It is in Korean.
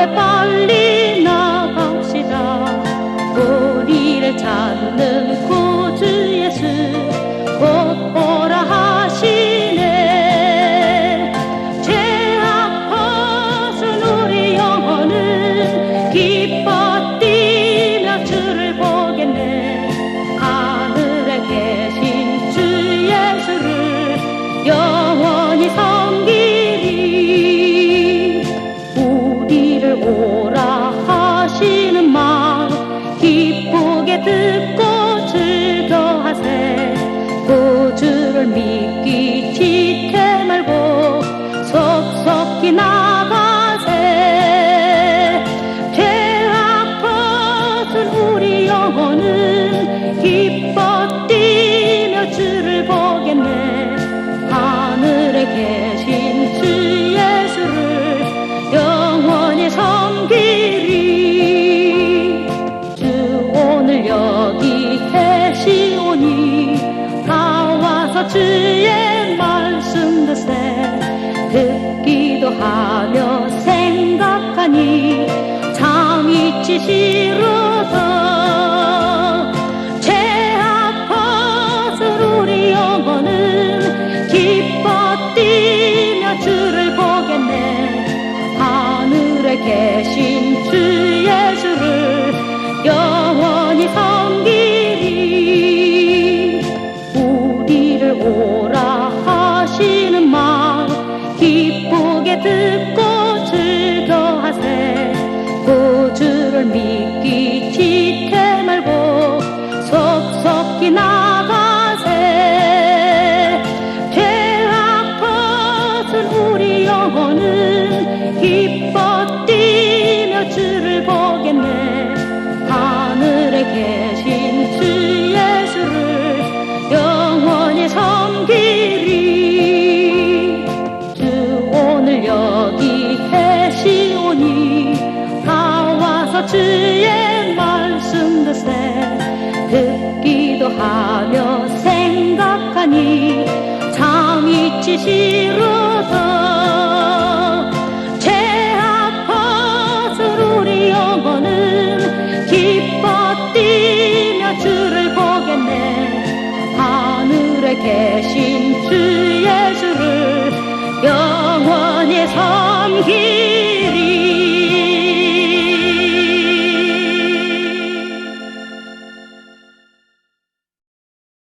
앞에 빨리 나갑시다. 우리를 찾는 구 나가세. 죄 아팠던 우리 영혼은 기뻐 뛰며 주를 보겠네. 하늘에 계신 주 예수를 영원히 섬기리. 주 오늘 여기 계시오니 다 와서 주의 말씀 듣세 치시로서 죄 아파서 우리 영혼은 기뻐 뛰며 주를 보겠네. 하늘에 계신 주 예수를 영원히 섬기리. 우리를 오라 하시는 말 기쁘게 듣고 믿기 지태 말고 속속히 나 주의 말씀 듣세 듣기도 하며 생각하니 참 잊지 싫어서 죄 아파서 우리 영혼은 기뻐 뛰며 주를 보겠네. 하늘에 계신 주 예수를 영원히 섬기